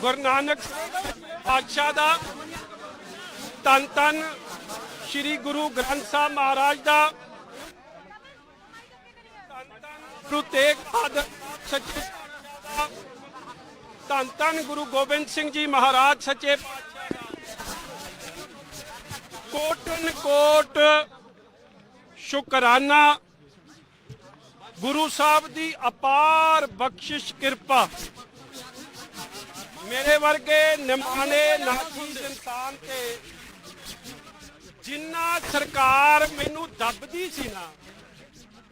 ਗੁਰੂ ਨਾਨਕ ਪਾਤਸ਼ਾਹ ਦਾ ਤਨ ਤਨ ਸ੍ਰੀ ਗੁਰੂ ਗ੍ਰੰਥ ਸਾਹਿਬ ਮਹਾਰਾਜ ਦਾ, ਧੰਨ ਧੰਨ ਗੁਰੂ ਤੇਗ ਬਹਾਦਰ ਸੱਚੇ ਪਾਤਸ਼ਾਹ ਦਾ ਗੁਰੂ ਗੋਬਿੰਦ ਸਿੰਘ ਜੀ ਮਹਾਰਾਜ ਸੱਚੇ ਪਾਤਸ਼ਾਹ ਕੋਟਨ ਕੋਟ ਸ਼ੁਕਰਾਨਾ, ਗੁਰੂ ਸਾਹਿਬ ਦੀ ਅਪਾਰ ਬਖਸ਼ਿਸ਼ ਕਿਰਪਾ। ਮੇਰੇ ਵਰਗੇ ਨਿਮਾਣੇ ਨਾਚੀਜ਼ ਇਨਸਾਨ ਤੇ ਜਿੰਨਾ ਸਰਕਾਰ ਮੈਨੂੰ ਦੱਬਦੀ ਸੀ ਨਾ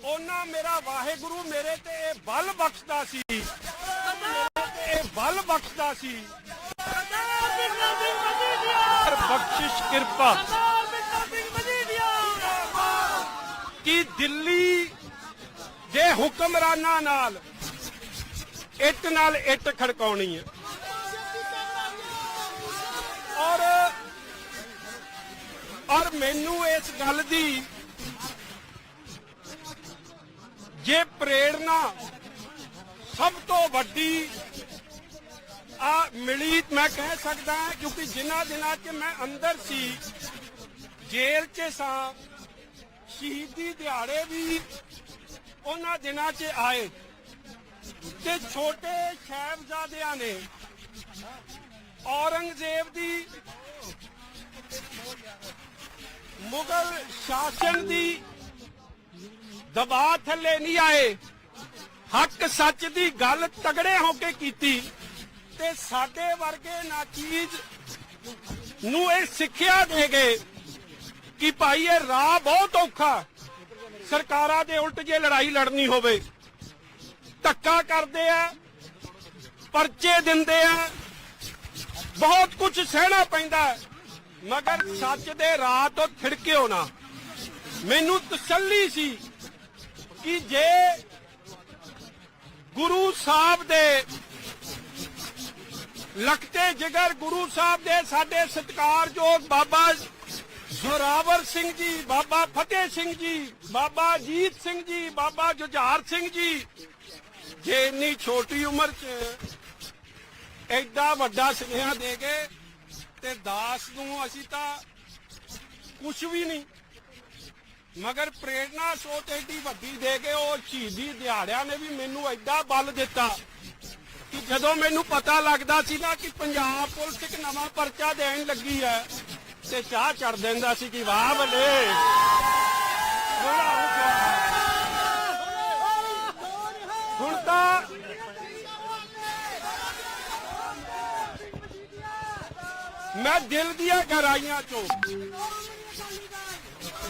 ਉਹਨਾਂ ਮੇਰਾ ਵਾਹਿਗੁਰੂ ਮੇਰੇ ਤੇ ਇਹ ਬਲ ਬਖਸ਼ਦਾ ਸੀ। ਇਹ ਬਲ ਬਖਸ਼ਦਾ ਸੀ। ਪਰ ਬਖਸ਼ਿਸ਼ ਕਿਰਪਾ। ਕਿ ਦਿੱਲੀ ਦੇ ਹੁਕਮਰਾਨਾਂ ਨਾਲ ਇੱਟ ਨਾਲ ਇੱਟ ਖੜਕਾਉਣੀ ਹੈ। ਔਰ ਔਰ ਮੈਨੂੰ ਇਸ ਗੱਲ ਦੀ ਜੇ ਪ੍ਰੇਰਣਾ ਸਭ ਤੋਂ ਵੱਡੀ ਆ ਮਿਲੀ, ਮੈਂ ਕਹਿ ਸਕਦਾ ਕਿਉਂਕਿ ਜਿਨ੍ਹਾਂ ਦਿਨਾਂ 'ਚ ਮੈਂ ਅੰਦਰ ਸੀ, ਜੇਲ੍ਹ 'ਚ ਸਾਂ, ਸ਼ਹੀਦੀ ਦਿਹਾੜੇ ਵੀ ਉਹਨਾਂ ਦਿਨਾਂ 'ਚ ਆਏ। ਤੇ ਛੋਟੇ ਸਾਹਿਬਜ਼ਾਦਿਆਂ ਨੇ ਔਰੰਗਜ਼ੇਬ ਦੀ ਮੁਗਲ ਸ਼ਾਸਨ ਦੀ ਦਬਾਅ ਥੱਲੇ ਨਹੀਂ ਆਏ। ਹੱਕ ਸੱਚ ਦੀ ਗੱਲ ਤਗੜੇ ਹੋ ਕੇ ਕੀਤੀ ਤੇ ਸਾਡੇ ਵਰਗੇ ਨਾਚੀਜ਼ ਨੂੰ ਇਹ ਸਿੱਖਿਆ ਦੇ ਗਏ ਕਿ ਭਾਈ, ਇਹ ਰਾਹ ਬਹੁਤ ਔਖਾ। ਸਰਕਾਰਾਂ ਦੇ ਉਲਟ ਜੇ ਲੜਾਈ ਲੜਨੀ ਹੋਵੇ, ਧੱਕਾ ਕਰਦੇ ਆ, ਪਰਚੇ ਦਿੰਦੇ ਆ ਬਹੁਤ ਕੁਝ ਸਹਿਣਾ ਪੈਂਦਾ ਮਗਰ ਸੱਚ ਦੇ ਰਾਹ ਤੋਂ ਥਿੜਕਿਓ ਨਾ। ਮੈਨੂੰ ਤਸੱਲੀ ਸੀ ਕਿ ਜੇ ਗੁਰੂ ਸਾਹਿਬ ਦੇ ਲਖਤੇ ਜਿਗਰ ਗੁਰੂ ਸਾਹਿਬ ਦੇ ਸਾਡੇ ਸਤਿਕਾਰਯੋਗ ਬਾਬਾ ਜ਼ੋਰਾਵਰ ਸਿੰਘ ਜੀ, ਬਾਬਾ ਫਤਿਹ ਸਿੰਘ ਜੀ, ਬਾਬਾ ਜੀਤ ਸਿੰਘ ਜੀ, ਬਾਬਾ ਜੁਝਾਰ ਸਿੰਘ ਜੀ, ਜੇ ਇੰਨੀ ਛੋਟੀ ਉਮਰ 'ਚ ਐਡਾ ਵੱਡਾ ਸੁਨੇਹਾ ਦੇ ਗਏ ਤੇ ਦਾਸ ਨੂੰ ਅਸੀਂ ਤਾਂ ਕੁਝ ਵੀ ਨਹੀਂ, ਮਗਰ ਪ੍ਰੇਰਣਾ ਸੋਚ ਐਡੀ ਵੱਡੀ ਦੇ ਕੇ ਉਹ ਸ਼ਹੀਦੀ ਦਿਹਾੜਿਆਂ ਨੇ ਵੀ ਮੈਨੂੰ ਐਡਾ ਬਲ ਦਿੱਤਾ ਕਿ ਜਦੋਂ ਮੈਨੂੰ ਪਤਾ ਲੱਗਦਾ ਸੀ ਨਾ ਕਿ ਪੰਜਾਬ ਪੁਲਿਸ ਇੱਕ ਨਵਾਂ ਪਰਚਾ ਦੇਣ ਲੱਗੀ ਹੈ ਤੇ ਚਾਹ ਚੜ ਦਿੰਦਾ ਸੀ ਕਿ ਵਾਹ ਬੱਲੇ। ਹੁਣ ਤਾਂ ਮੈਂ ਦਿਲ ਦੀਆਂ ਗਹਿਰਾਈਆਂ ਚੋਂ,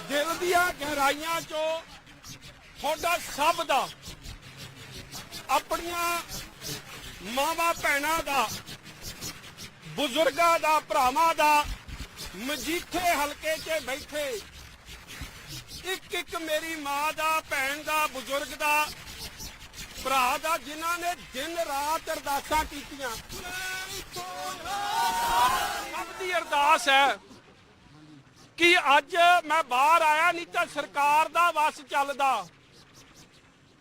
ਦਿਲ ਦੀਆਂ ਗਹਿਰਾਈਆਂ ਚੋਂ ਤੁਹਾਡਾ ਸਭ ਦਾ, ਆਪਣੀਆਂ ਮਾਵਾ ਭੈਣਾਂ ਦਾ, ਬਜ਼ੁਰਗਾਂ ਦਾ, ਭਰਾਵਾਂ ਦਾ ਮਜੀਠੇ ਹਲਕੇ 'ਚ ਬੈਠੇ, ਇੱਕ ਇੱਕ ਮੇਰੀ ਮਾਂ ਦਾ, ਭੈਣ ਦਾ, ਬਜ਼ੁਰਗ ਦਾ, ਭਰਾ ਦਾ, ਜਿਨ੍ਹਾਂ ਨੇ ਦਿਨ ਰਾਤ ਅਰਦਾਸਾਂ ਕੀਤੀਆਂ। ਸਭ ਦੀ ਅਰਦਾਸ ਹੈ ਕਿ ਅੱਜ ਮੈਂ ਬਾਹਰ ਆਇਆ ਨਹੀਂ ਤਾਂ ਸਰਕਾਰ ਦਾ ਵਸ ਚੱਲਦਾ।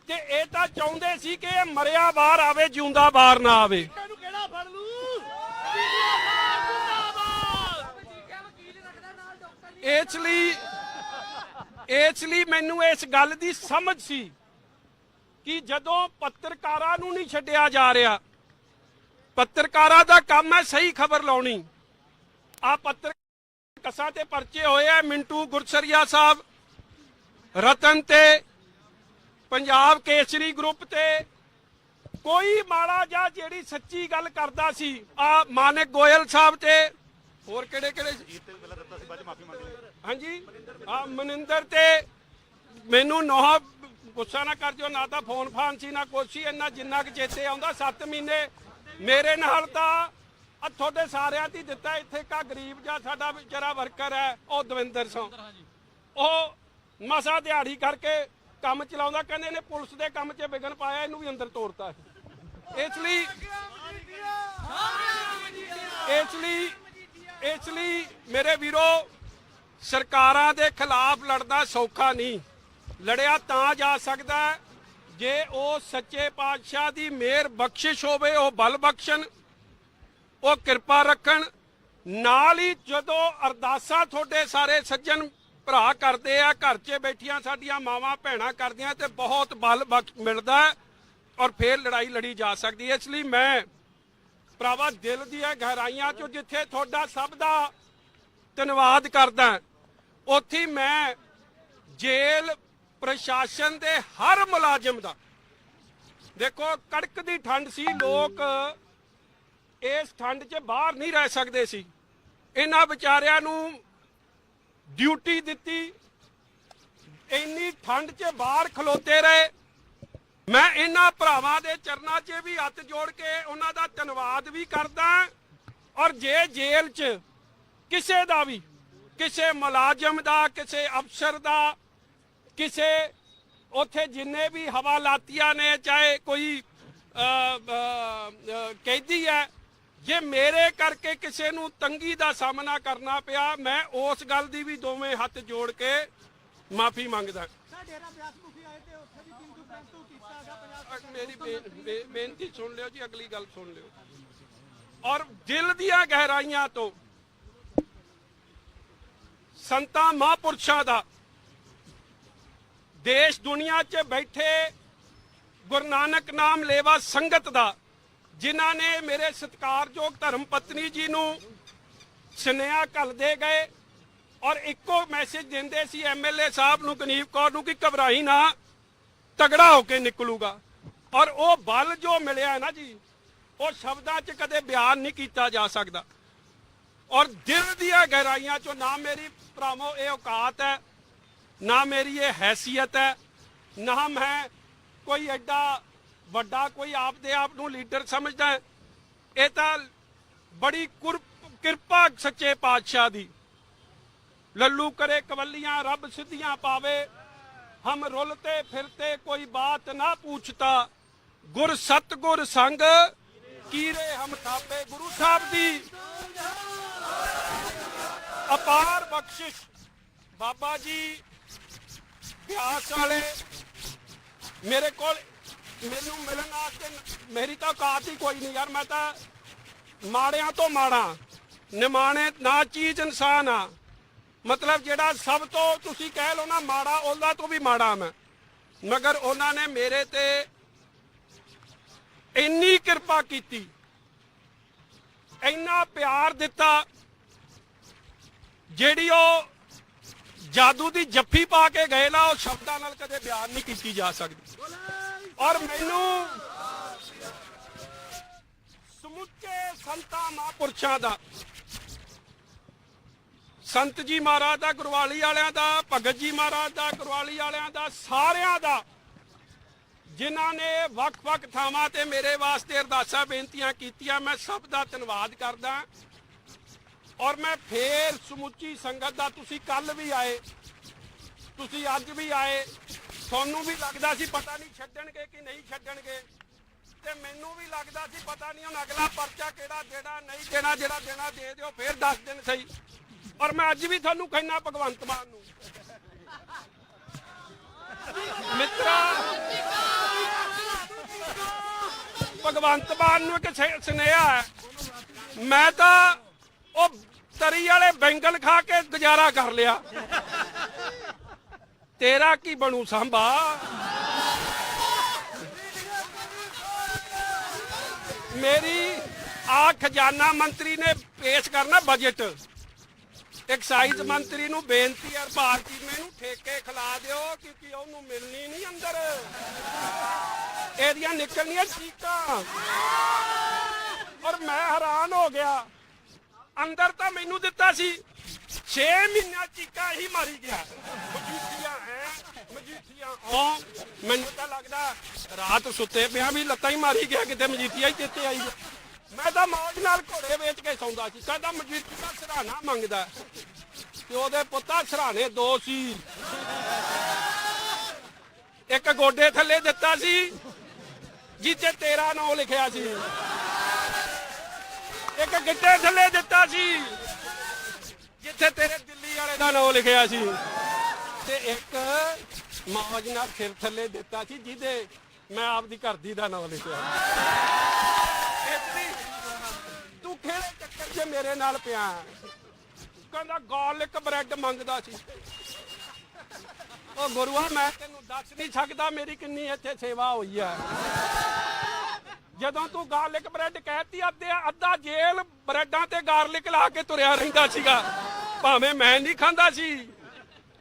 ਤੇ ਇਹ ਤਾਂ ਚਾਹੁੰਦੇ ਸੀ ਕਿ ਇਹ ਮਰਿਆ ਬਾਹਰ ਆਵੇ ਜਿਉਂਦਾ ਬਾਹਰ ਨਾ ਆਵੇ। ਇਹਨੂੰ ਕਿਹੜਾ ਫੜ ਲੂ ਇਸ ਲਈ ਇਸ ਲਈ ਮੈਨੂੰ ਇਸ ਗੱਲ ਦੀ ਸਮਝ ਸੀ ਕਿ ਜਦੋਂ ਪੱਤਰਕਾਰਾਂ ਨੂੰ ਨਹੀਂ ਛੱਡਿਆ ਜਾ ਰਿਹਾ ਪੱਤਰਕਾਰਾਂ ਦਾ ਕੰਮ ਹੈ ਸਹੀ ਖਬਰ ਲਾਉਣੀ। ਆ ਪੱਤਰ ਕਸਾਂ ਤੇ ਪਰਚੇ ਹੋਏ ਆ, ਮਿੰਟੂ ਗੁਰਸਰੀਆ ਸਾਹਿਬ, ਰਤਨ ਤੇ, ਪੰਜਾਬ ਕੇਸਰੀ ਗਰੁੱਪ ਤੇ। ਕੋਈ ਮਾੜਾ ਜਾਂ ਜਿਹੜੀ ਸੱਚੀ ਗੱਲ ਕਰਦਾ ਸੀ ਆ ਮਾਨਕ ਗੋਇਲ ਸਾਹਿਬ ਤੇ। ਹੋਰ ਕਿਹੜੇ ਕਿਹੜੇ ਹਾਂਜੀ ਆ ਮਨਿੰਦਰ ਤੇ। ਮੈਨੂੰ ਨੋਹ, ਗੁੱਸਾ ਨਾ ਕਰ ਜਿਓ, ਨਾ ਤਾਂ ਫੋਨ ਫਾਨ ਸੀ, ਨਾ ਕੁਛ ਸੀ, ਇੰਨਾ ਜਿੰਨਾ ਕਿ ਚੇਤੇ ਆਉਂਦਾ 7 ਮਹੀਨੇ ਮੇਰੇ ਨਾਲ ਤਾਂ ਆ ਤੁਹਾਡੇ ਸਾਰਿਆਂ ਦੀ ਦਿੱਤਾ ਇੱਥੇ ਕਾ ਗਰੀਬ ਜਾਂ ਸਾਡਾ ਵਿਚਾਰਾ ਵਰਕਰ ਹੈ ਉਹ ਦਵਿੰਦਰ ਸਿੰਘ। ਉਹ ਮਸਾ ਦਿਹਾੜੀ ਕਰਕੇ ਕੰਮ ਚਲਾਉਂਦਾ ਕਹਿੰਦੇ ਨੇ ਪੁਲਿਸ ਦੇ ਕੰਮ 'ਚ ਵਿਗਨ ਪਾਇਆ ਇਹਨੂੰ ਵੀ ਅੰਦਰ ਤੋੜਤਾ ਇਸ ਲਈ ਇਸ ਲਈ ਇਸ ਲਈ ਮੇਰੇ ਵੀਰੋ ਸਰਕਾਰਾਂ ਦੇ ਖਿਲਾਫ ਲੜਨਾ ਸੌਖਾ ਨਹੀਂ। ਲੜਿਆ ਤਾਂ ਜਾ ਸਕਦਾ ਜੇ ਉਹ ਸੱਚੇ ਪਾਤਸ਼ਾਹ ਦੀ ਮਿਹਰ ਬਖਸ਼ਿਸ਼ ਹੋਵੇ, ਉਹ ਬਲ ਬਖਸ਼ਣ, ਉਹ ਕਿਰਪਾ ਰੱਖਣ, ਨਾਲ ਹੀ ਜਦੋਂ ਅਰਦਾਸਾਂ ਤੁਹਾਡੇ ਸਾਰੇ ਸੱਜਣ ਭਰਾ ਕਰਦੇ ਆ, ਘਰ 'ਚ ਬੈਠੀਆਂ ਸਾਡੀਆਂ ਮਾਵਾਂ ਭੈਣਾਂ ਕਰਦੀਆਂ ਤੇ ਬਹੁਤ ਬਲ ਬਖਸ਼ ਮਿਲਦਾ ਔਰ ਫੇਰ ਲੜਾਈ ਲੜੀ ਜਾ ਸਕਦੀ ਹੈ। ਇਸ ਲਈ ਮੈਂ ਭਰਾਵਾ ਦਿਲ ਦੀਆਂ ਗਹਿਰਾਈਆਂ 'ਚੋਂ ਜਿੱਥੇ ਤੁਹਾਡਾ ਸਭ ਦਾ ਧੰਨਵਾਦ ਕਰਦਾ, ਉੱਥੇ ਮੈਂ ਜੇਲ੍ਹ ਪ੍ਰਸ਼ਾਸਨ ਦੇ ਹਰ ਮੁਲਾਜ਼ਮ ਦਾ। ਦੇਖੋ, ਕੜਕ ਦੀ ਠੰਡ ਸੀ, ਲੋਕ ਇਸ ਠੰਡ 'ਚ ਬਾਹਰ ਨਹੀਂ ਰਹਿ ਸਕਦੇ ਸੀ। ਇਹਨਾਂ ਵਿਚਾਰਿਆਂ ਨੂੰ ਡਿਊਟੀ ਦਿੱਤੀ। ਇੰਨੀ ਠੰਡ 'ਚ ਬਾਹਰ ਖਲੋਤੇ ਰਹੇ। ਮੈਂ ਇਹਨਾਂ ਭਰਾਵਾਂ ਦੇ ਚਰਨਾਂ 'ਚ ਵੀ ਹੱਥ ਜੋੜ ਕੇ ਉਹਨਾਂ ਦਾ ਧੰਨਵਾਦ ਵੀ ਕਰਦਾ ਔਰ ਜੇ ਜੇਲ੍ਹ 'ਚ ਕਿਸੇ ਦਾ ਵੀ, ਕਿਸੇ ਮੁਲਾਜ਼ਮ ਦਾ, ਕਿਸੇ ਅਫਸਰ ਦਾ ਕਿਸੇ ਉੱਥੇ ਜਿੰਨੇ ਵੀ ਹਵਾਲਾਤੀਆਂ ਨੇ ਚਾਹੇ ਕੋਈ ਕੈਦੀ ਹੈ ਜੇ ਮੇਰੇ ਕਰਕੇ ਕਿਸੇ ਨੂੰ ਤੰਗੀ ਦਾ ਸਾਹਮਣਾ ਕਰਨਾ ਪਿਆ ਮੈਂ ਉਸ ਗੱਲ ਦੀ ਵੀ ਦੋਵੇਂ ਹੱਥ ਜੋੜ ਕੇ ਮਾਫੀ ਮੰਗਦਾ। ਮੇਰੀ ਬੇਨਤੀ ਸੁਣ ਲਿਓ ਜੀ ਅਗਲੀ ਗੱਲ ਸੁਣ ਲਿਓ। ਔਰ ਦਿਲ ਦੀਆਂ ਗਹਿਰਾਈਆਂ ਤੋਂ ਸੰਤਾਂ ਮਹਾਂਪੁਰਸ਼ਾਂ ਦਾ ਦੇਸ਼ ਦੁਨੀਆ 'ਚ ਬੈਠੇ ਗੁਰੂ ਨਾਨਕ ਨਾਮ ਲੇਵਾ ਸੰਗਤ ਦਾ, ਜਿਨ੍ਹਾਂ ਨੇ ਮੇਰੇ ਸਤਿਕਾਰਯੋਗ ਧਰਮ ਪਤਨੀ ਜੀ ਨੂੰ ਸੁਨੇਹਾ ਘੱਲਦੇ ਗਏ ਔਰ ਇੱਕੋ ਮੈਸੇਜ ਦਿੰਦੇ ਸੀ ਐਮਐਲਏ ਸਾਹਿਬ ਨੂੰ ਗਨੀਵ ਕੌਰ ਨੂੰ ਕਿ ਘਬਰਾਈ ਨਾ, ਤਗੜਾ ਹੋ ਕੇ ਨਿਕਲੂਗਾ। ਔਰ ਉਹ ਬਲ ਜੋ ਮਿਲਿਆ ਨਾ ਜੀ, ਉਹ ਸ਼ਬਦਾਂ 'ਚ ਕਦੇ ਬਿਆਨ ਨਹੀਂ ਕੀਤਾ ਜਾ ਸਕਦਾ। ਔਰ ਦਿਲ ਦੀਆਂ ਗਹਿਰਾਈਆਂ 'ਚੋਂ ਨਾ ਮੇਰੀ ਭਰਾਵੋ, ਇਹ ਔਕਾਤ ਹੈ। ਨਾ ਮੇਰੀ ਇਹ ਹੈਸੀਅਤ ਹੈ, ਨਾ ਮੈਂ ਕੋਈ ਐਡਾ ਵੱਡਾ ਕੋਈ ਆਪ ਦੇ ਆਪ ਨੂੰ ਲੀਡਰ ਸਮਝਦਾ ਹੈ। ਇਹ ਤਾਂ ਬੜੀ ਕਿਰਪਾ ਸੱਚੇ ਪਾਤਸ਼ਾਹ ਦੀ। ਲੱਲੂ ਕਰੇ ਕਵੱਲੀਆਂ, ਰੱਬ ਸਿੱਧੀਆਂ ਪਾਵੇ। ਹਮ ਰੁਲਤੇ ਫਿਰਤੇ ਕੋਈ ਬਾਤ ਨਾ ਪੁੱਛਤਾ। ਗੁਰ ਸਤਗੁਰ ਸੰਗ, ਕੀਰੇ ਹਮ ਥਾਪੇ ਗੁਰੂ ਸਾਹਿਬ ਦੀ। ਅਪਾਰ ਬਖਸ਼ਿਸ਼। ਬਾਬਾ ਜੀ ਬਿਆਸ ਵਾਲੇ ਮੇਰੇ ਕੋਲ ਮੈਨੂੰ ਮਿਲਣ ਵਾਸਤੇ ਮੇਰੀ ਤਾਂ ਔਕਾਤ ਹੀ ਕੋਈ ਨਹੀਂ ਯਾਰ, ਮੈਂ ਤਾਂ ਮਾੜਿਆਂ ਤੋਂ ਮਾੜਾ, ਨਿਮਾਣੇ ਨਾ ਚੀਜ਼ ਇਨਸਾਨ ਆ ਮਤਲਬ ਜਿਹੜਾ ਸਭ ਤੋਂ ਤੁਸੀਂ ਕਹਿ ਲਓ ਨਾ ਮਾੜਾ, ਉਹਦਾ ਤੋਂ ਵੀ ਮਾੜਾ ਮੈਂ। ਮਗਰ ਉਹਨਾਂ ਨੇ ਮੇਰੇ ਤੇ ਇੰਨੀ ਕਿਰਪਾ ਕੀਤੀ, ਇੰਨਾ ਪਿਆਰ ਦਿੱਤਾ, ਜਿਹੜੀ ਉਹ ਜਾਦੂ ਦੀ ਜੱਫੀ ਪਾ ਕੇ ਗਏ ਨਾ, ਉਹ ਸ਼ਬਦਾਂ ਨਾਲ ਕਦੇ ਬਿਆਨ ਨਹੀਂ ਕੀਤੀ ਜਾ ਸਕਦੀ। ਔਰ ਮੈਨੂੰ ਸਮੁੱਚੇ ਸੰਤਾਂ ਮਹਾਂਪੁਰਸ਼ਾਂ ਦਾ, ਸੰਤ ਜੀ ਮਹਾਰਾਜ ਦਾ ਗੁਰਵਾਲੀ ਵਾਲਿਆਂ ਦਾ, ਭਗਤ ਜੀ ਮਹਾਰਾਜ ਦਾ ਗੁਰਵਾਲੀ ਵਾਲਿਆਂ ਦਾ, ਸਾਰਿਆਂ ਦਾ, ਜਿਨ੍ਹਾਂ ਨੇ ਵੱਖ-ਵੱਖ ਥਾਵਾਂ ਤੇ ਮੇਰੇ ਵਾਸਤੇ ਅਰਦਾਸਾਂ ਬੇਨਤੀਆਂ ਕੀਤੀਆਂ, ਮੈਂ ਸਭ ਦਾ ਧੰਨਵਾਦ ਕਰਦਾ। ਔਰ ਮੈਂ ਫੇਰ ਸਮੁੱਚੀ ਸੰਗਤ ਦਾ ਤੁਸੀਂ ਕੱਲ ਵੀ ਆਏ, ਤੁਸੀਂ ਅੱਜ ਵੀ ਆਏ, ਤੁਹਾਨੂੰ ਵੀ ਲੱਗਦਾ ਸੀ ਪਤਾ ਨਹੀਂ ਛੱਡਣਗੇ ਕਿ ਨਹੀਂ ਛੱਡਣਗੇ। ਤੇ ਮੈਨੂੰ ਵੀ ਲੱਗਦਾ ਸੀ ਪਤਾ ਨਹੀਂ ਹੁਣ ਅਗਲਾ ਪਰਚਾ ਕਿਹੜਾ ਦੇਣਾ, ਨਹੀਂ ਦੇਣਾ, ਜਿਹੜਾ ਦੇਣਾ ਦੇ ਦਿਓ, ਫੇਰ 10 ਦਿਨ ਸਹੀ। ਔਰ ਮੈਂ ਅੱਜ ਵੀ ਤੁਹਾਨੂੰ ਕਹਿਣਾ ਭਗਵੰਤ ਮਾਨ ਨੂੰ। ਮਿੱਤਰਾ, ਭਗਵੰਤ ਮਾਨ ਨੂੰ ਇੱਕ ਸੁਨੇਹਾ ਹੈ। ਮੈਂ ਤਾਂ ਉਹ ਤਰੀ ਵਾਲੇ ਬੈਂਗਲ ਖਾ ਕੇ ਗੁਜ਼ਾਰਾ ਕਰ ਲਿਆ। ਤੇਰਾ ਕੀ ਬਣੂ ਸਾਂਭਾ? ਮੇਰੀ ਆ ਖਜ਼ਾਨਾ ਮੰਤਰੀ ਨੇ ਪੇਸ਼ ਕਰਨਾ ਬਜਟ ਐਕਸਾਈਜ਼ ਮੰਤਰੀ ਨੂੰ ਬੇਨਤੀ ਹੈ, ਭਾਰਤੀ ਮੈਨੂੰ ਠੇਕੇ ਖਿਲਾ ਦਿਓ ਕਿਉਂਕਿ ਉਹਨੂੰ ਮਿਲਣੀ ਨਹੀਂ ਅੰਦਰ। ਇਹਦੀਆਂ ਨਿਕਲਣੀਆਂ ਚੀਕਾਂ ਔਰ ਮੈਂ ਹੈਰਾਨ ਹੋ ਗਿਆ। ਅੰਦਰ ਤਾਂ ਮੈਨੂੰ ਦਿੱਤਾ ਸੀ। 6 ਮਹੀਨਿਆਂ ਚੀਕਾਂ ਹੀ ਮਾਰੀ ਗਿਆ। ਮਜੀਠੀਆਂ ਹੈ ਮਜੀਠੀਆਂ ਉਹ ਮੈਨੂੰ ਤਾਂ ਲੱਗਦਾ ਰਾਤ ਸੁੱਤੇ ਪਿਆ ਵੀ ਲੱਤਾਂ ਹੀ ਮਾਰੀ ਗਿਆ, ਕਿਤੇ ਮਜੀਠੀਆਂ ਹੀ ਚਿੱਤੇ ਆਈ ਮੈਂ ਤਾਂ ਮੌਜ ਨਾਲ ਘੋੜੇ ਵੇਚ ਕੇ ਸੌਂਦਾ ਸੀ। ਕਹਿੰਦਾ ਮਜੀਠੀ ਸਰਾਣਾ ਮੰਗਦਾ। ਤੇ ਉਹਦੇ ਪੁੱਤਾਂ ਸਰਾਣੇ ਦੋ ਸੀ। ਇੱਕ ਗੋਡੇ ਥੱਲੇ ਦਿੱਤਾ ਸੀ ਜਿੱਤੇ ਤੇਰਾ ਨਾਮ ਲਿਖਿਆ ਸੀ। ਇੱਕ ਗਿੱਟੇ ਥੱਲੇ ਦਿੱਤਾ ਸੀ, ਜਿੱਥੇ ਤੇਰੇ ਦਿੱਲੀ ਵਾਲੇ ਦਾ ਨਾਮ ਲਿਖਿਆ ਸੀ। ਤੇ ਇੱਕ ਮੌਜ ਨਾਲ ਸਿਰ ਥੱਲੇ ਦਿੱਤਾ ਸੀ, ਜਿਹਦੇ ਮੈਂ ਆਪਦੀ ਘਰ ਦੀ ਦਾ ਨਾਮ ਲਿਖਿਆ। ਇਤਨੀ ਤੂੰ ਖੇ ਮੇਰੇ ਨਾਲ ਪਿਆ। ਕਹਿੰਦਾ, ਗਾਰਲਿਕ ਬ੍ਰੈਡ ਮੰਗਦਾ ਸੀ। ਉਹ ਗੁਰੂਆ, ਮੈਂ ਤੈਨੂੰ ਦੱਸ ਨਹੀਂ ਸਕਦਾ ਮੇਰੀ ਕਿੰਨੀ ਇੱਥੇ ਸੇਵਾ ਹੋਈ ਹੈ ਜਦੋਂ ਤੂੰ ਗਾਰਲਿਕ ਬ੍ਰੈਡ ਕਹਿਤੀ, ਅੱਧੇ ਅੱਧਾ ਜੇਲ ਬ੍ਰੈਡਾਂ ਤੇ ਗਾਰਲਿਕ ਲਾ ਕੇ ਤੁਰਿਆ ਰਹਿੰਦਾ ਸੀਗਾ। ਭਾਵੇਂ ਮੈਂ ਨਹੀਂ ਖਾਂਦਾ ਸੀ।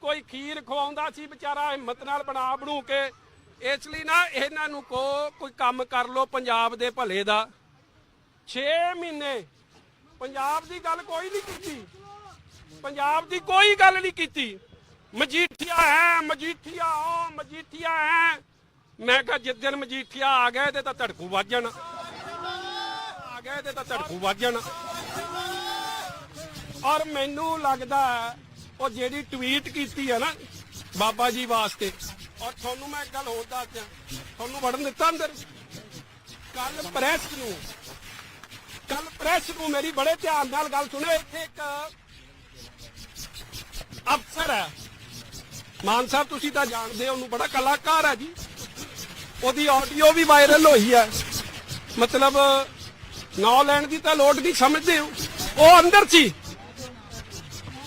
ਕੋਈ ਖੀਰ ਖਵਾਉਂਦਾ ਸੀ, ਵਿਚਾਰਾ ਹਿੰਮਤ ਨਾਲ ਬਣਾ ਬਣੂ ਕੇ। ਇਸ ਲਈ ਨਾ ਇਹਨਾਂ ਨੂੰ ਕੋ ਕੋਈ ਕੰਮ ਕਰ ਲੋ ਪੰਜਾਬ ਦੇ ਭਲੇ ਦਾ। 6 ਮਹੀਨੇ ਪੰਜਾਬ ਦੀ ਗੱਲ ਕੋਈ ਨਹੀਂ ਕੀਤੀ। ਪੰਜਾਬ ਦੀ ਕੋਈ ਗੱਲ ਨਹੀਂ ਕੀਤੀ। ਮਜੀਠੀਆ ਹੈ, ਮਜੀਠੀਆ ਉਹ ਮਜੀਠੀਆ ਹੈ। ਮੈਂ ਕਿਹਾ ਜਿੱਦਣ ਮਜੀਠੀਆ ਆ ਗਏ ਤੇ ਤਾਂ ਧੜਕੂ ਵੱਜਣ ਆ ਗਏ ਤੇ ਤਾਂ ਧੜਕੂ ਵੱਜਣ ਔਰ ਮੈਨੂੰ ਲੱਗਦਾ ਉਹ ਜਿਹੜੀ ਟਵੀਟ ਕੀਤੀ ਹੈ ਨਾ, ਬਾਬਾ ਜੀ ਵਾਸਤੇ, ਔਰ ਤੁਹਾਨੂੰ ਮੈਂ ਇੱਕ ਗੱਲ ਹੋਰ ਦੱਸਦਾ ਤੁਹਾਨੂੰ ਵੜਨ ਦਿੱਤਾ ਅੰਦਰ? ਕੱਲ ਪ੍ਰੈਸ ਨੂੰ ਕੱਲ ਪ੍ਰੈਸ ਨੂੰ ਮੇਰੀ ਬੜੇ ਧਿਆਨ ਨਾਲ ਗੱਲ ਸੁਣਿਓ, ਇੱਥੇ ਇੱਕ ਅਫਸਰ ਹੈ। ਮਾਨ ਸਾਹਿਬ, ਤੁਸੀਂ ਤਾਂ ਜਾਣਦੇ ਹੋ, ਉਹਨੂੰ ਬੜਾ ਕਲਾਕਾਰ ਹੈ ਜੀ। ਉਹਦੀ ਆਡੀਓ ਵੀ ਵਾਇਰਲ ਹੋਈ ਹੈ। ਮਤਲਬ, ਨਾਂ ਲੈਣ ਦੀ ਤਾਂ ਲੋੜ ਨਹੀਂ, ਸਮਝਦੇ ਹੋ? ਉਹ ਅੰਦਰ ਸੀ।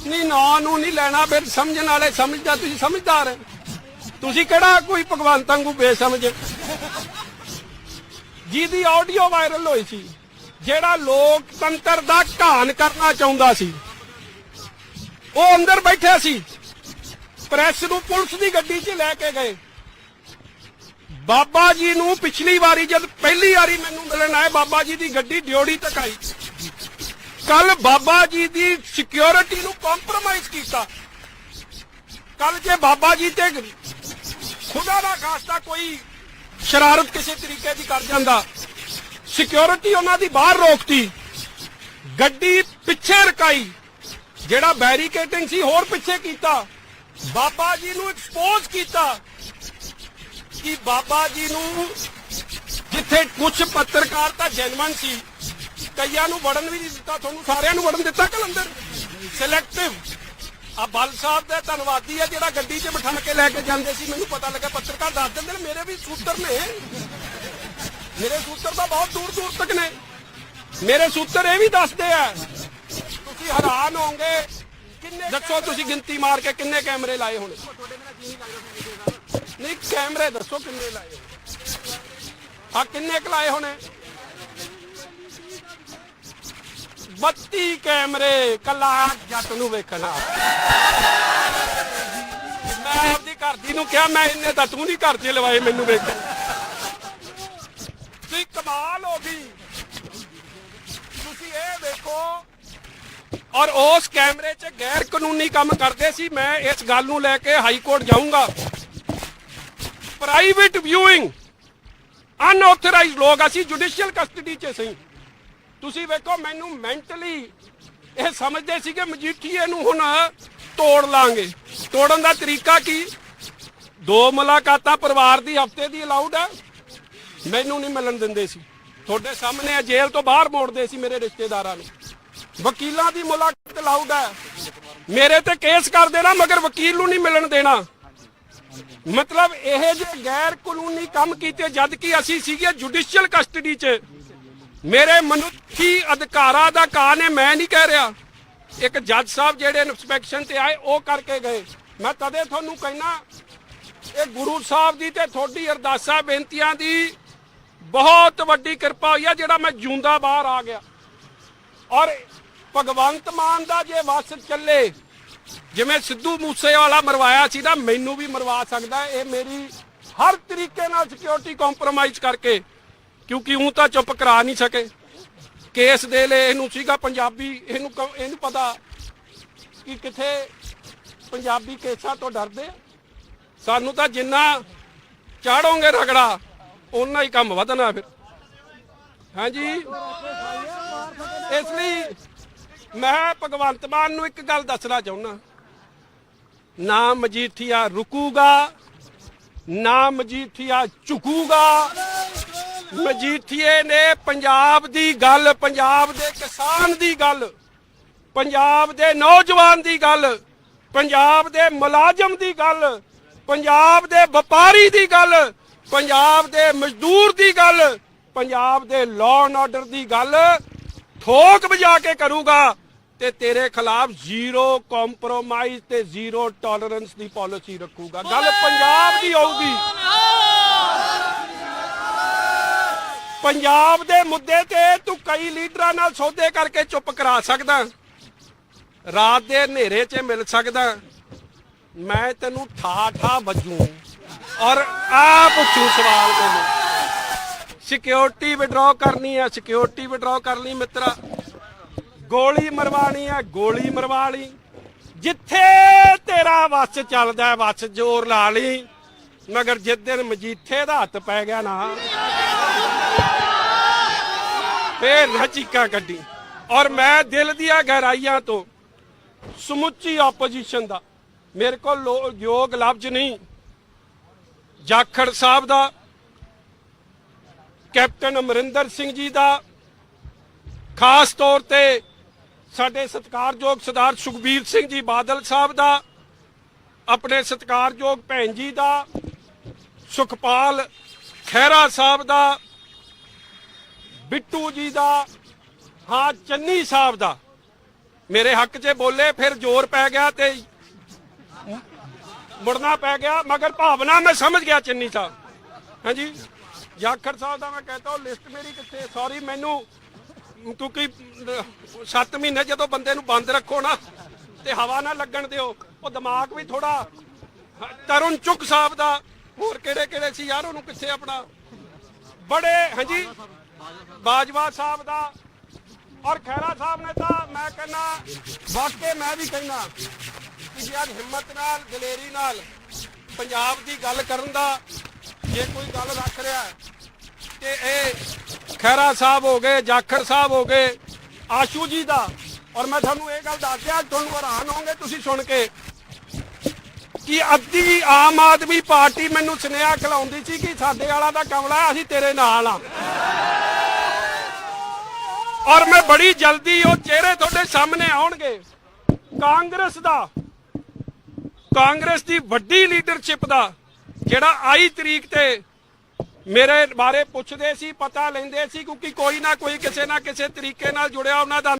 ਨਹੀਂ, ਨਾਂ ਨੂੰ ਨਹੀਂ ਲੈਣਾ, ਫਿਰ ਸਮਝਣ ਵਾਲੇ ਸਮਝਦਾ, ਤੁਸੀਂ ਸਮਝਦਾਰ ਹੈ। ਤੁਸੀਂ ਕਿਹੜਾ ਕੋਈ ਭਗਵੰਤ ਵਾਂਗੂ ਬੇਸਮਝ? ਜਿਹਦੀ ਆਡੀਓ ਵਾਇਰਲ ਹੋਈ ਸੀ, ਜਿਹੜਾ ਲੋਕਤੰਤਰ ਦਾ ਘਾਣ ਕਰਨਾ ਚਾਹੁੰਦਾ ਸੀ, ਉਹ ਅੰਦਰ ਬੈਠਿਆ ਸੀ। ਪ੍ਰੈਸ ਨੂੰ ਪੁਲਿਸ ਦੀ ਗੱਡੀ 'ਚ ਲੈ ਕੇ ਗਏ। ਬਾਬਾ ਜੀ ਨੂੰ ਪਿਛਲੀ ਵਾਰੀ ਜਦ ਪਹਿਲੀ ਵਾਰੀ ਮੈਨੂੰ ਮਿਲਣ ਆਏ, ਬਾਬਾ ਜੀ ਦੀ ਗੱਡੀ ਡਿਓੜੀ ਤੱਕ ਆਈ। ਕੱਲ ਬਾਬਾ ਜੀ ਦੀ ਸਿਕਿਉਰਿਟੀ ਨੂੰ ਕੰਪਰੋਮਾਈਜ਼ ਕੀਤਾ। ਕੱਲ ਜੇ ਬਾਬਾ ਜੀ ਤੇ ਖੁਦਾ ਦਾ ਖਾਸਤਾ ਕੋਈ ਸ਼ਰਾਰਤ ਕਿਸੇ ਤਰੀਕੇ ਦੀ ਕਰ ਜਾਂਦਾ ਸਿਕਿਉਰਿਟੀ ਉਹਨਾਂ ਦੀ ਬਾਹਰ ਰੋਕਤੀ। ਗੱਡੀ ਪਿੱਛੇ ਰਕਾਈ, ਜਿਹੜਾ ਬੈਰੀਕੇਟਿੰਗ ਸੀ ਹੋਰ ਪਿੱਛੇ ਕੀਤਾ। ਬਾਬਾ ਜੀ ਨੂੰ ਐਕਸਪੋਜ਼ ਕੀਤਾ। ਕਿ ਬਾਬਾ ਜੀ ਨੂੰ, ਜਿੱਥੇ ਕੁਝ ਪੱਤਰਕਾਰ ਤਾਂ ਸੀ। ਕਈਆਂ ਨੂੰ ਵੜਨ ਵੀ ਨਹੀਂ ਦਿੱਤਾ, ਤੁਹਾਨੂੰ ਸਾਰਿਆਂ ਨੂੰ ਵੜਨ ਦਿੱਤਾ ਕਲੰਦਰ। ਸਿਲੈਕਟਿਵ ਆ ਬਲ ਸਾਹਿਬ ਦੇ ਧੰਨਵਾਦੀ ਆ, ਜਿਹੜਾ ਗੱਡੀ 'ਚ ਬਿਠਾ ਕੇ ਲੈ ਕੇ ਜਾਂਦੇ ਸੀ। ਮੈਨੂੰ ਪਤਾ ਲੱਗਾ ਪੱਤਰਕਾਰ ਦੱਸ ਦਿੰਦੇ ਨੇ, ਮੇਰੇ ਵੀ ਸੂਤਰ ਨੇ। ਮੇਰੇ ਸੂਤਰ ਤਾਂ ਬਹੁਤ ਦੂਰ ਦੂਰ ਤੱਕ ਨੇ। ਮੇਰੇ ਸੂਤਰ ਇਹ ਵੀ ਦੱਸਦੇ ਆ, ਤੁਸੀਂ ਹੈਰਾਨ ਹੋਵੋਗੇ, ਕਿੰਨੇ ਦੱਸੋ ਤੁਸੀਂ ਗਿਣਤੀ ਮਾਰ ਕੇ ਕਿੰਨੇ ਕੈਮਰੇ ਲਾਏ ਹੋਣੇ? ਨਹੀਂ, ਕੈਮਰੇ ਦੱਸੋ ਕਿੰਨੇ ਲਾਏ ਹੋਣੇ ਆ ਕਿੰਨੇ ਕੁ ਲਾਏ ਹੋਣੇ? 32 ਕੈਮਰੇ ਕੱਲਾ ਜੱਟ ਨੂੰ ਵੇਖਣਾ ਮੈਂ ਆਪਦੀ ਘਰ ਦੀ ਨੂੰ ਕਿਹਾ, ਮੈਂ ਇੰਨੇ ਤਾਂ ਤੂੰ ਨਹੀਂ ਘਰ 'ਚ ਲਵਾਏ ਮੈਨੂੰ ਵੇਖਣ। ਤੁਸੀਂ ਕਮਾਲ ਹੋ ਗਈ। ਤੁਸੀਂ ਇਹ ਵੇਖੋ। ਔਰ ਉਸ ਕੈਮਰੇ 'ਚ ਗੈਰ ਕਾਨੂੰਨੀ ਕੰਮ ਕਰਦੇ ਸੀ। ਮੈਂ ਇਸ ਗੱਲ ਨੂੰ ਲੈ ਕੇ ਹਾਈ ਕੋਰਟ ਜਾਊਂਗਾ। ਪ੍ਰਾਈਵੇਟ ਵਿਊਇੰਗ ਅਨਆਥੋਰਾਈਜ਼ਡ ਲੋਕ, ਅਸੀਂ ਜੁਡੀਸ਼ੀਅਲ ਕਸਟਡੀ 'ਚ ਸਹੀ ਤੁਸੀਂ ਵੇਖੋ, ਮੈਨੂੰ ਮੈਂਟਲੀ ਇਹ ਸਮਝਦੇ ਸੀ ਕਿ ਮਜੀਠੀਏ ਨੂੰ ਹੁਣ ਤੋੜ ਲਾਂਗੇ। ਤੋੜਨ ਦਾ ਤਰੀਕਾ ਕੀ? ਦੋ ਮੁਲਾਕਾਤਾਂ ਪਰਿਵਾਰ ਦੀ, ਹਫ਼ਤੇ ਦੀ ਅਲਾਉਡ ਹੈ ਮੈਨੂੰ ਨਹੀਂ ਮਿਲਣ ਦਿੰਦੇ ਸੀ। ਤੁਹਾਡੇ ਸਾਹਮਣੇ ਆ, ਜੇਲ੍ਹ ਤੋਂ ਬਾਹਰ ਮੋੜਦੇ ਸੀ ਮੇਰੇ ਰਿਸ਼ਤੇਦਾਰਾਂ ਨੂੰ। ਵਕੀਲਾਂ ਦੀ ਮੁਲਾਕਾਤ ਅਲਾਉਡ ਹੈ ਮੇਰੇ ਤੇ ਕੇਸ ਕਰ ਦੇਣਾ, ਮਗਰ ਵਕੀਲ ਨੂੰ ਨਹੀਂ ਮਿਲਣ ਦੇਣਾ। ਮਤਲਬ ਇਹ ਜੇ ਗੈਰ ਕਾਨੂੰਨੀ ਕੰਮ ਕੀਤੇ, ਜਦ ਕਿ ਅਸੀਂ ਸੀਗੇ ਜੁਡੀਸ਼ੀਅਲ ਕਸਟਡੀ 'ਚ। ਮੇਰੇ ਮਨੁੱਖੀ ਅਧਿਕਾਰਾਂ ਦਾ ਕਾਨ ਹੈ ਮੈਂ ਨਹੀਂ ਕਹਿ ਰਿਹਾ। ਇੱਕ ਜੱਜ ਸਾਹਿਬ ਜਿਹੜੇ ਇਨਸਪੈਕਸ਼ਨ ਤੇ ਆਏ, ਉਹ ਕਰਕੇ ਗਏ। ਮੈਂ ਤਦੇ ਤੁਹਾਨੂੰ ਕਹਿਣਾ, ਇਹ ਗੁਰੂ ਸਾਹਿਬ ਦੀ ਤੇ ਤੁਹਾਡੀ ਅਰਦਾਸਾਂ, ਬੇਨਤੀਆਂ ਦੀ ਬਹੁਤ ਵੱਡੀ ਕਿਰਪਾ ਹੋਈ ਆ, ਜਿਹੜਾ ਮੈਂ ਜੂੰਦਾ ਬਾਹਰ ਆ ਗਿਆ। ਔਰ ਭਗਵੰਤ ਮਾਨ ਦਾ ਜੇ ਵਸ ਚੱਲੇ ਜਿਵੇਂ ਸਿੱਧੂ ਮੂਸੇਵਾਲਾ ਮਰਵਾਇਆ ਸੀ ਨਾ ਮੈਨੂੰ ਵੀ ਮਰਵਾ ਸਕਦਾ ਇਹ ਮੇਰੀ ਹਰ ਤਰੀਕੇ ਨਾਲ ਸਿਕਿਉਰਿਟੀ ਕੰਪਰੋਮਾਈਜ਼ ਕਰਕੇ, ਕਿਉਂਕਿ ਉਹ ਤਾਂ ਚੁੱਪ ਕਰਾ ਨਹੀਂ ਸਕੇ। ਕੇਸ ਦੇ ਲਈ ਇਹਨੂੰ ਸੀਗਾ ਪੰਜਾਬੀ, ਇਹਨੂੰ ਕ- ਇਹਨੂੰ ਪਤਾ ਕਿ ਕਿਥੇ ਪੰਜਾਬੀ ਕੇਸਾਂ ਤੋਂ ਡਰਦੇ ਆ। ਸਾਨੂੰ ਤਾਂ ਜਿੰਨਾ ਚਾੜੋਗੇ ਰਗੜਾ, ਓਨਾ ਹੀ ਕੰਮ ਵਧਣਾ ਫਿਰ। ਹਾਂਜੀ। ਇਸ ਲਈ ਮੈਂ ਭਗਵੰਤ ਮਾਨ ਨੂੰ ਇੱਕ ਗੱਲ ਦੱਸਣਾ ਚਾਹੁੰਦਾ। ਨਾ ਮਜੀਠੀਆ ਰੁਕੂਗਾ, ਨਾ ਮਜੀਠੀਆ ਝੁਕੂਗਾ। ਮਜੀਠੀਏ ਨੇ ਪੰਜਾਬ ਦੀ ਗੱਲ, ਪੰਜਾਬ ਦੇ ਕਿਸਾਨ ਦੀ ਗੱਲ, ਪੰਜਾਬ ਦੇ ਨੌਜਵਾਨ ਦੀ ਗੱਲ, ਪੰਜਾਬ ਦੇ ਮੁਲਾਜ਼ਮ ਦੀ ਗੱਲ, ਪੰਜਾਬ ਦੇ ਵਪਾਰੀ ਦੀ ਗੱਲ, ਪੰਜਾਬ ਦੇ ਮਜ਼ਦੂਰ ਦੀ ਗੱਲ, ਪੰਜਾਬ ਦੇ ਲਾਅ ਐਂਡ ਆਰਡਰ ਦੀ ਗੱਲ ਠੋਕ ਵਜਾ ਕੇ ਕਰੂਗਾ ਤੇ ਤੇਰੇ ਖਿਲਾਫ ਜ਼ੀਰੋ ਕੰਪਰੋਮਾਈਜ਼ ਤੇ ਜ਼ੀਰੋ ਟੋਲਰੈਂਸ ਦੀ ਪਾਲਿਸੀ ਰੱਖੂਗਾ। ਗੱਲ ਪੰਜਾਬ ਦੀ ਹੋਊਗੀ। ਪੰਜਾਬ ਦੇ ਮੁੱਦੇ ਤੇ ਤੂੰ ਕਈ ਲੀਡਰਾਂ ਨਾਲ ਸੌਦੇ ਕਰਕੇ ਚੁੱਪ ਕਰਾ ਸਕਦਾ। ਰਾਤ ਦੇ ਹਨੇਰੇ 'ਚ ਮਿਲ ਸਕਦਾ। ਮੈਂ ਤੈਨੂੰ ਠਾ ਠਾ ਵੱਜੂ। ਔਰ ਆ ਪੁੱਛੂ ਸਵਾਲ ਤੈਨੂੰ। ਸਿਕਿਉਰਿਟੀ ਵਿਡਰਾਅ ਕਰਨੀ ਹੈ ਸਿਕਿਉਰਿਟੀ ਵਿਡਰਾਅ ਕਰ ਲਈ ਮਿੱਤਰਾ। ਗੋਲੀ ਮਰਵਾਣੀ ਹੈ ਗੋਲੀ ਮਰਵਾ ਲਈ। ਜਿੱਥੇ ਤੇਰਾ ਵੱਸ ਚੱਲਦਾ ਵੱਸ ਜ਼ੋਰ ਲਾ ਲਈ। ਮਗਰ ਜਿਸ ਦਿਨ ਮਜੀਠੇ ਦਾ ਹੱਥ ਪੈ ਗਿਆ ਨਾ, ਫੇਰ ਨਾ ਕੱਢੀ ਔਰ ਮੈਂ ਦਿਲ ਦੀਆਂ ਗਹਿਰਾਈਆਂ ਤੋਂ ਸਮੁੱਚੀ ਆਪੋਜੀਸ਼ਨ ਦਾ, ਮੇਰੇ ਕੋਲ ਲੋ- ਯੋਗ ਲਫ਼ਜ਼ ਨਹੀਂ। ਜਾਖੜ ਸਾਹਿਬ ਦਾ ਕੈਪਟਨ ਅਮਰਿੰਦਰ ਸਿੰਘ ਜੀ ਦਾ ਖਾਸ ਤੌਰ ਤੇ ਸਾਡੇ ਸਤਿਕਾਰਯੋਗ ਸਰਦਾਰ ਸੁਖਬੀਰ ਸਿੰਘ ਜੀ ਬਾਦਲ ਸਾਹਿਬ ਦਾ, ਆਪਣੇ ਸਤਿਕਾਰਯੋਗ ਭੈਣ ਜੀ ਦਾ, ਸੁਖਪਾਲ ਖਹਿਰਾ ਸਾਹਿਬ ਦਾ, ਬਿੱਟੂ ਜੀ ਦਾ, ਹਾਂ, ਚੰਨੀ ਸਾਹਿਬ ਦਾ। ਮੇਰੇ ਹੱਕ 'ਚ ਬੋਲੇ, ਫਿਰ ਜ਼ੋਰ ਪੈ ਗਿਆ ਤੇ ਮੁੜਨਾ ਪੈ ਗਿਆ, ਮਗਰ ਭਾਵਨਾ ਮੈਂ ਸਮਝ ਗਿਆ ਚੰਨੀ ਸਾਹਿਬ। ਹਾਂਜੀ? ਜਾਖੜ ਸਾਹਿਬ ਦਾ ਮੈਂ ਕਹਤਾ, ਉਹ ਲਿਸਟ ਮੇਰੀ ਕਿੱਥੇ? ਸੌਰੀ ਮੈਨੂੰ ਕਿਉਂਕਿ 7 ਮਹੀਨੇ ਜਦੋਂ ਬੰਦੇ ਨੂੰ ਬੰਦ ਰੱਖੋ ਨਾ ਤੇ ਹਵਾ ਨਾ ਲੱਗਣ ਦਿਓ, ਉਹ ਦਿਮਾਗ ਵੀ ਥੋੜਾ ਤਰੁਣ ਚੁੱਕ ਸਾਹਿਬ ਦਾ, ਹੋਰ ਕਿਹੜੇ ਕਿਹੜੇ ਸੀ ਯਾਰ, ਉਹਨੂੰ ਕਿੱਥੇ ਆਪਣਾ? ਬੜੇ, ਹਾਂਜੀ? ਬਾਜਵਾ ਸਾਹਿਬ ਦਾ, ਔਰ ਖੈਰਾ ਸਾਹਿਬ ਨੇ ਤਾਂ ਮੈਂ ਕਹਿੰਦਾ, ਵਾਕਈ ਮੈਂ ਵੀ ਕਹਿੰਦਾ ਕਿ ਜੇ ਹਿੰਮਤ ਨਾਲ, ਦਲੇਰੀ ਨਾਲ ਪੰਜਾਬ ਦੀ ਗੱਲ ਕਰਨ ਦਾ ਜੇ ਕੋਈ ਗੱਲ ਰੱਖ ਰਿਹਾ ਤੇ ਇਹ ਖੈਰਾ ਸਾਹਿਬ ਹੋ ਗਏ, ਜਾਖੜ ਸਾਹਿਬ ਹੋ ਗਏ, ਆਸ਼ੂ ਜੀ ਦਾ, ਔਰ ਮੈਂ ਤੁਹਾਨੂੰ ਇਹ ਗੱਲ ਦੱਸ ਦਿਆਂ ਤੁਹਾਨੂੰ ਹੈਰਾਨ ਹੋਵੋਗੇ ਤੁਸੀਂ ਸੁਣ ਕੇ ਕਿ ਅੱਧੀ ਆਮ ਆਦਮੀ ਪਾਰਟੀ ਮੈਨੂੰ ਸੁਨੇਹਾ ਖਿਲਾਉਂਦੀ ਸੀ ਕਿ ਸਾਡੇ ਵਾਲਾ ਦਾ ਕਮਲਾ ਅਸੀਂ ਤੇਰੇ ਨਾਲ ਆ ਔਰ ਮੈਂ ਬੜੀ ਜਲਦੀ ਉਹ ਚਿਹਰੇ ਤੁਹਾਡੇ ਸਾਹਮਣੇ ਆਉਣਗੇ। ਕਾਂਗਰਸ ਦਾ, ਕਾਂਗਰਸ ਦੀ ਵੱਡੀ ਲੀਡਰਸ਼ਿਪ ਦਾ ਜਿਹੜਾ ਆਈ ਤਰੀਕ ਤੇ ਮੇਰੇ ਬਾਰੇ ਪੁੱਛਦੇ ਸੀ, ਪਤਾ ਲੈਂਦੇ ਸੀ, ਕਿਉਂਕਿ ਕੋਈ ਨਾ ਕੋਈ ਕਿਸੇ ਨਾ ਕਿਸੇ ਤਰੀਕੇ ਨਾਲ ਜੁੜਿਆ ਉਹਨਾਂ ਦਾ